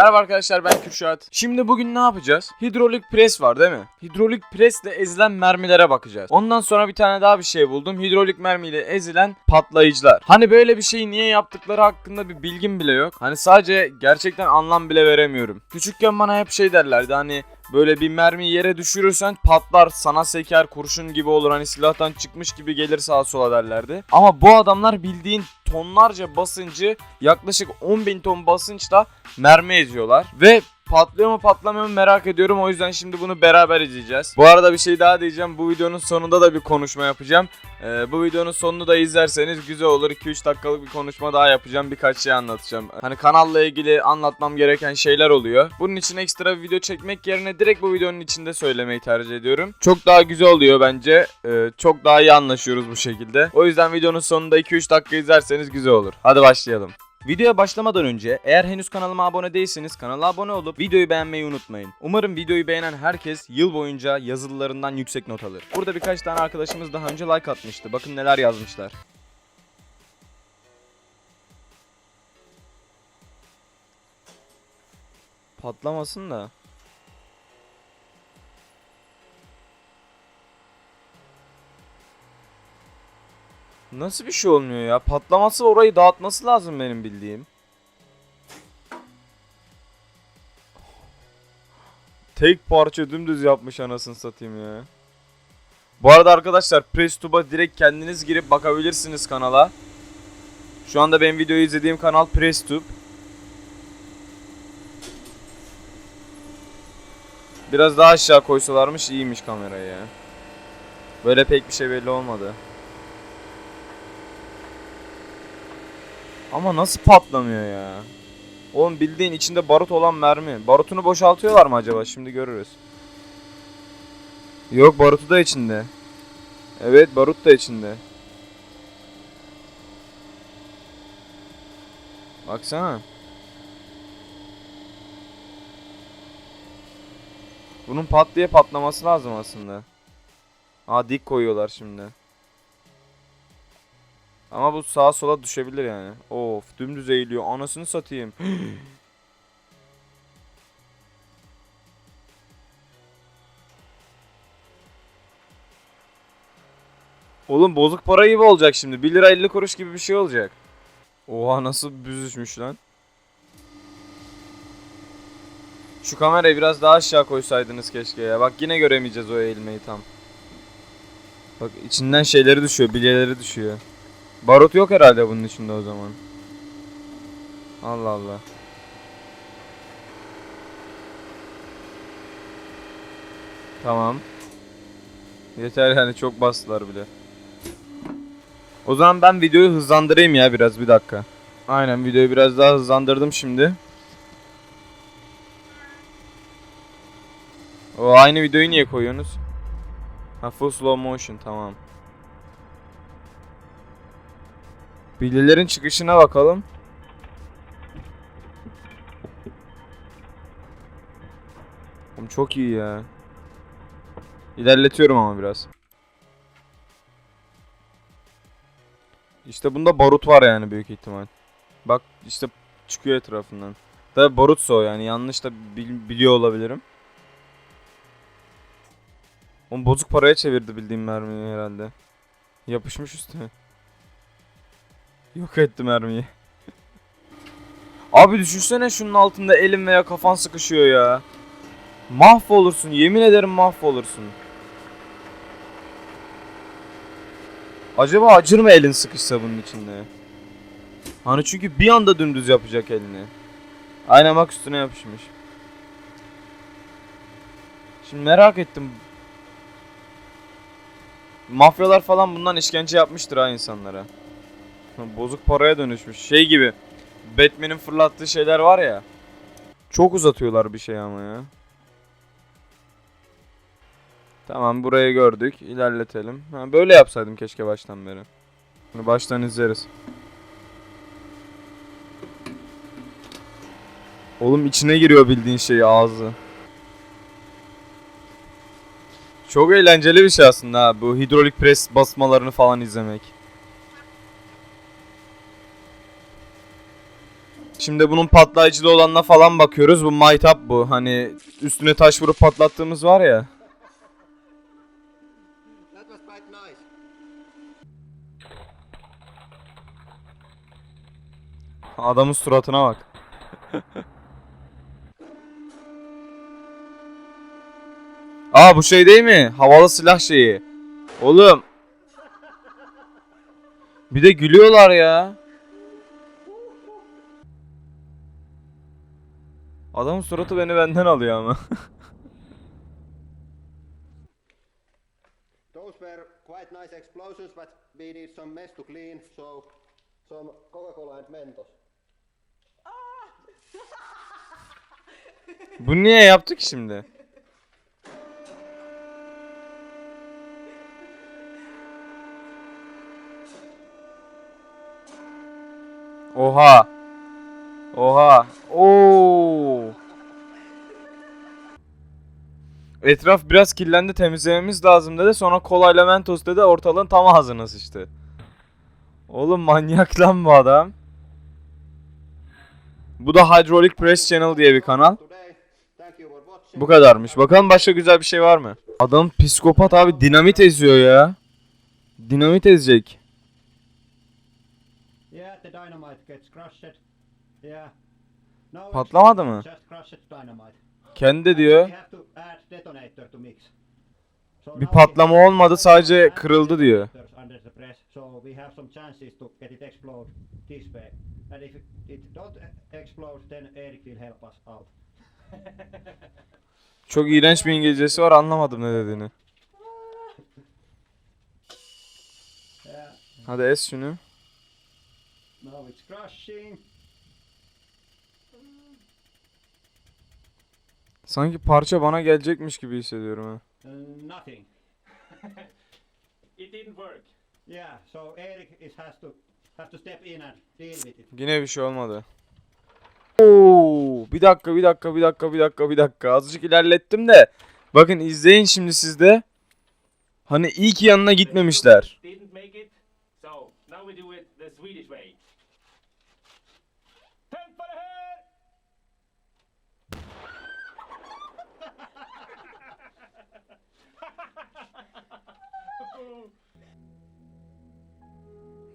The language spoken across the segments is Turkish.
Merhaba arkadaşlar ben Kürşat. Şimdi bugün ne yapacağız? Hidrolik pres var değil mi? Hidrolik presle ezilen mermilere bakacağız. Ondan sonra bir tane daha bir şey buldum. Hidrolik mermiyle ezilen patlayıcılar. Hani böyle bir şeyi niye yaptıkları hakkında bir bilgim bile yok. Hani sadece gerçekten anlam bile veremiyorum. Küçükken bana hep şey derlerdi hani Böyle bir mermi yere düşürürsen patlar sana seker kurşun gibi olur hani silahtan çıkmış gibi gelir sağa sola derlerdi. Ama bu adamlar bildiğin tonlarca basıncı yaklaşık 10.000 ton basınçla mermi eziyorlar. Ve patlıyor mu patlamıyor mu merak ediyorum o yüzden şimdi bunu beraber izleyeceğiz. Bu arada bir şey daha diyeceğim bu videonun sonunda da bir konuşma yapacağım. Ee, bu videonun sonunu da izlerseniz güzel olur 2-3 dakikalık bir konuşma daha yapacağım birkaç şey anlatacağım. Hani kanalla ilgili anlatmam gereken şeyler oluyor. Bunun için ekstra bir video çekmek yerine direkt bu videonun içinde söylemeyi tercih ediyorum. Çok daha güzel oluyor bence. Ee, çok daha iyi anlaşıyoruz bu şekilde. O yüzden videonun sonunda 2-3 dakika izlerseniz güzel olur. Hadi başlayalım. Videoya başlamadan önce eğer henüz kanalıma abone değilseniz kanala abone olup videoyu beğenmeyi unutmayın. Umarım videoyu beğenen herkes yıl boyunca yazılılarından yüksek not alır. Burada birkaç tane arkadaşımız daha önce like atmıştı. Bakın neler yazmışlar. Patlamasın da. Nasıl bir şey olmuyor ya? Patlaması orayı dağıtması lazım benim bildiğim. Tek parça dümdüz yapmış anasını satayım ya. Bu arada arkadaşlar PressTube'a direkt kendiniz girip bakabilirsiniz kanala. Şu anda benim videoyu izlediğim kanal PressTube. Biraz daha aşağı koysalarmış iyiymiş kamerayı ya. Böyle pek bir şey belli olmadı. Ama nasıl patlamıyor ya? Oğlum bildiğin içinde barut olan mermi. Barutunu boşaltıyorlar mı acaba? Şimdi görürüz. Yok barutu da içinde. Evet barut da içinde. Baksana. Bunun pat diye patlaması lazım aslında. Aa dik koyuyorlar şimdi. Ama bu sağa sola düşebilir yani. Of dümdüz eğiliyor. Anasını satayım. Oğlum bozuk para gibi olacak şimdi. 1 lira 50 kuruş gibi bir şey olacak. Oha nasıl büzüşmüş lan. Şu kamerayı biraz daha aşağı koysaydınız keşke ya. Bak yine göremeyeceğiz o eğilmeyi tam. Bak içinden şeyleri düşüyor, bilyeleri düşüyor. Barut yok herhalde bunun içinde o zaman. Allah Allah. Tamam. Yeter yani çok bastılar bile. O zaman ben videoyu hızlandırayım ya biraz bir dakika. Aynen videoyu biraz daha hızlandırdım şimdi. O aynı videoyu niye koyuyorsunuz? Ha full slow motion tamam. Bilyelerin çıkışına bakalım. Oğlum çok iyi ya. İlerletiyorum ama biraz. İşte bunda barut var yani büyük ihtimal. Bak işte çıkıyor etrafından. Tabi barutsa o yani yanlış da bil- biliyor olabilirim. Oğlum bozuk paraya çevirdi bildiğim mermiyi herhalde. Yapışmış üstüne. Yok etti mermiyi. Abi düşünsene şunun altında elin veya kafan sıkışıyor ya. Mahvolursun yemin ederim mahvolursun. Acaba acır mı elin sıkışsa bunun içinde? Hani çünkü bir anda dümdüz yapacak elini. Aynen bak üstüne yapışmış. Şimdi merak ettim. Mafyalar falan bundan işkence yapmıştır ha insanlara. Bozuk paraya dönüşmüş. Şey gibi. Batman'in fırlattığı şeyler var ya. Çok uzatıyorlar bir şey ama ya. Tamam burayı gördük. İlerletelim. Ha, böyle yapsaydım keşke baştan beri. Bunu baştan izleriz. Oğlum içine giriyor bildiğin şey ağzı. Çok eğlenceli bir şey aslında ha, bu hidrolik pres basmalarını falan izlemek. Şimdi bunun patlayıcılı olanına falan bakıyoruz. Bu maytap bu. Hani üstüne taş vurup patlattığımız var ya. Adamın suratına bak. Aa bu şey değil mi? Havalı silah şeyi. Oğlum. Bir de gülüyorlar ya. Adamın suratı beni benden alıyor ama. Those were quite nice explosions, but we need some mess to clean, so some Coca-Cola and Mentos. Bu niye yaptık şimdi? Oha. Oha. Oo. Etraf biraz kirlendi temizlememiz lazım dedi. Sonra kolayla mentos dedi. Ortalığın tam ağzına sıçtı. Oğlum manyak lan bu adam. Bu da Hydraulic Press Channel diye bir kanal. Bu kadarmış. Bakalım başka güzel bir şey var mı? Adam psikopat abi dinamit eziyor ya. Dinamit ezecek. Yeah, the dynamite gets crushed. Patlamadı mı? Kendi diyor. Bir patlama olmadı sadece kırıldı diyor. Çok iğrenç bir İngilizcesi var anlamadım ne dediğini. Hadi es şunu. Now it's crushing. Sanki parça bana gelecekmiş gibi hissediyorum ha. Uh, nothing. It didn't work. Yeah, so Erik is has to has to step in and deal with it. Yine bir şey olmadı. Oo, bir dakika bir dakika bir dakika bir dakika bir dakika azıcık ilerlettim de. Bakın izleyin şimdi sizde. Hani iyi ki yanına gitmemişler. Didn't make it. So now we do it the Swedish way.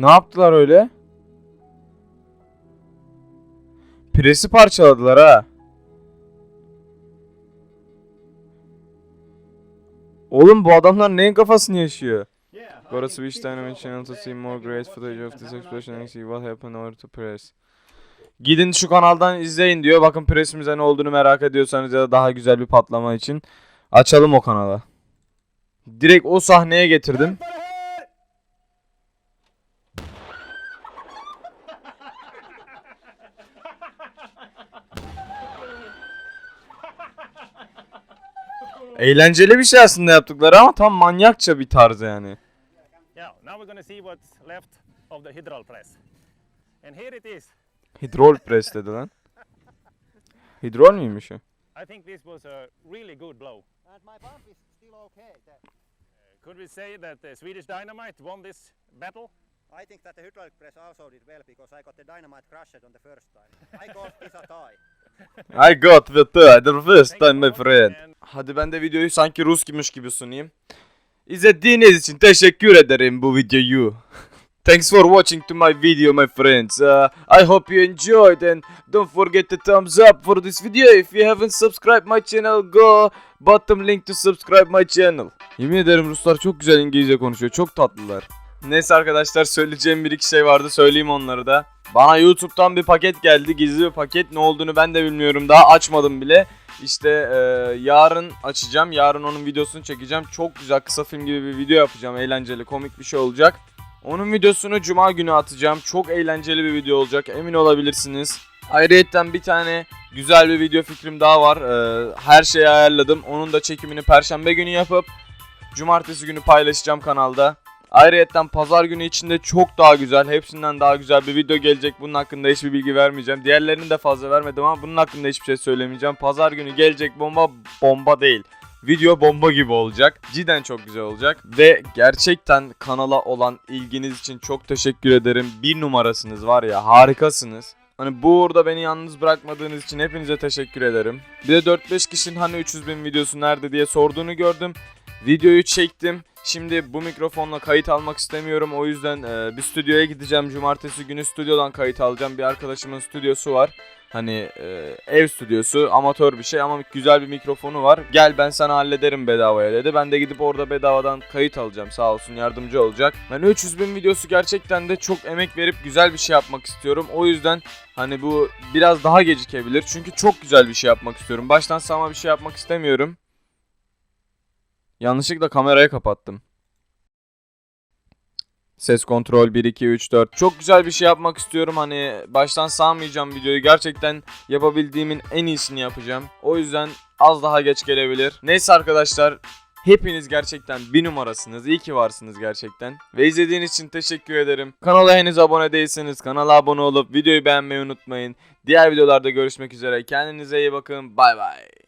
Ne yaptılar öyle? Presi parçaladılar ha. Oğlum bu adamlar neyin kafasını yaşıyor? Go to Switch Dynamic Channel to see more great footage of this explosion and see what happened order to press. Gidin şu kanaldan izleyin diyor. Bakın presimize ne olduğunu merak ediyorsanız ya da daha güzel bir patlama için açalım o kanala. Direkt o sahneye getirdim. Eğlenceli bir şey aslında yaptıkları ama tam manyakça bir tarz yani. Yeah, now we're gonna see what's left of the hydral press. And here it is. Hidrol press dedi lan. Hidrol müymüş o? I think this was a really good blow. And my pump is still okay. The- Could we say that the Swedish Dynamite won this battle? I think that the hydraulic press also did well because I got the dynamite crushed on the first time. I got this a tie. I got the third, the first time my friend. Hadi ben de videoyu sanki Rus'muş gibi sunayım. İzlediğiniz için teşekkür ederim bu videoyu. Thanks for watching to my video my friends. Uh, I hope you enjoyed and don't forget to thumbs up for this video. If you haven't subscribed my channel go bottom link to subscribe my channel. Yemin ederim Ruslar çok güzel İngilizce konuşuyor. Çok tatlılar. Neyse arkadaşlar söyleyeceğim bir iki şey vardı söyleyeyim onları da. Bana YouTube'dan bir paket geldi gizli bir paket ne olduğunu ben de bilmiyorum daha açmadım bile. İşte e, yarın açacağım yarın onun videosunu çekeceğim çok güzel kısa film gibi bir video yapacağım eğlenceli komik bir şey olacak. Onun videosunu cuma günü atacağım çok eğlenceli bir video olacak emin olabilirsiniz. Ayrıyeten bir tane güzel bir video fikrim daha var. E, her şeyi ayarladım onun da çekimini perşembe günü yapıp cumartesi günü paylaşacağım kanalda. Ayrıyeten pazar günü içinde çok daha güzel, hepsinden daha güzel bir video gelecek. Bunun hakkında hiçbir bilgi vermeyeceğim. Diğerlerini de fazla vermedim ama bunun hakkında hiçbir şey söylemeyeceğim. Pazar günü gelecek bomba bomba değil. Video bomba gibi olacak. Cidden çok güzel olacak. Ve gerçekten kanala olan ilginiz için çok teşekkür ederim. Bir numarasınız var ya harikasınız. Hani bu uğurda beni yalnız bırakmadığınız için hepinize teşekkür ederim. Bir de 4-5 kişinin hani 300 bin videosu nerede diye sorduğunu gördüm. Videoyu çektim. Şimdi bu mikrofonla kayıt almak istemiyorum. O yüzden e, bir stüdyoya gideceğim. Cumartesi günü stüdyodan kayıt alacağım. Bir arkadaşımın stüdyosu var. Hani e, ev stüdyosu amatör bir şey ama güzel bir mikrofonu var. Gel ben sana hallederim bedavaya dedi. Ben de gidip orada bedavadan kayıt alacağım sağ olsun yardımcı olacak. Ben 300 bin videosu gerçekten de çok emek verip güzel bir şey yapmak istiyorum. O yüzden hani bu biraz daha gecikebilir. Çünkü çok güzel bir şey yapmak istiyorum. Baştan sağma bir şey yapmak istemiyorum. Yanlışlıkla kamerayı kapattım. Ses kontrol 1 2 3 4. Çok güzel bir şey yapmak istiyorum. Hani baştan sağmayacağım videoyu. Gerçekten yapabildiğimin en iyisini yapacağım. O yüzden az daha geç gelebilir. Neyse arkadaşlar. Hepiniz gerçekten bir numarasınız. İyi ki varsınız gerçekten. Ve izlediğiniz için teşekkür ederim. Kanala henüz abone değilseniz kanala abone olup videoyu beğenmeyi unutmayın. Diğer videolarda görüşmek üzere. Kendinize iyi bakın. Bay bay.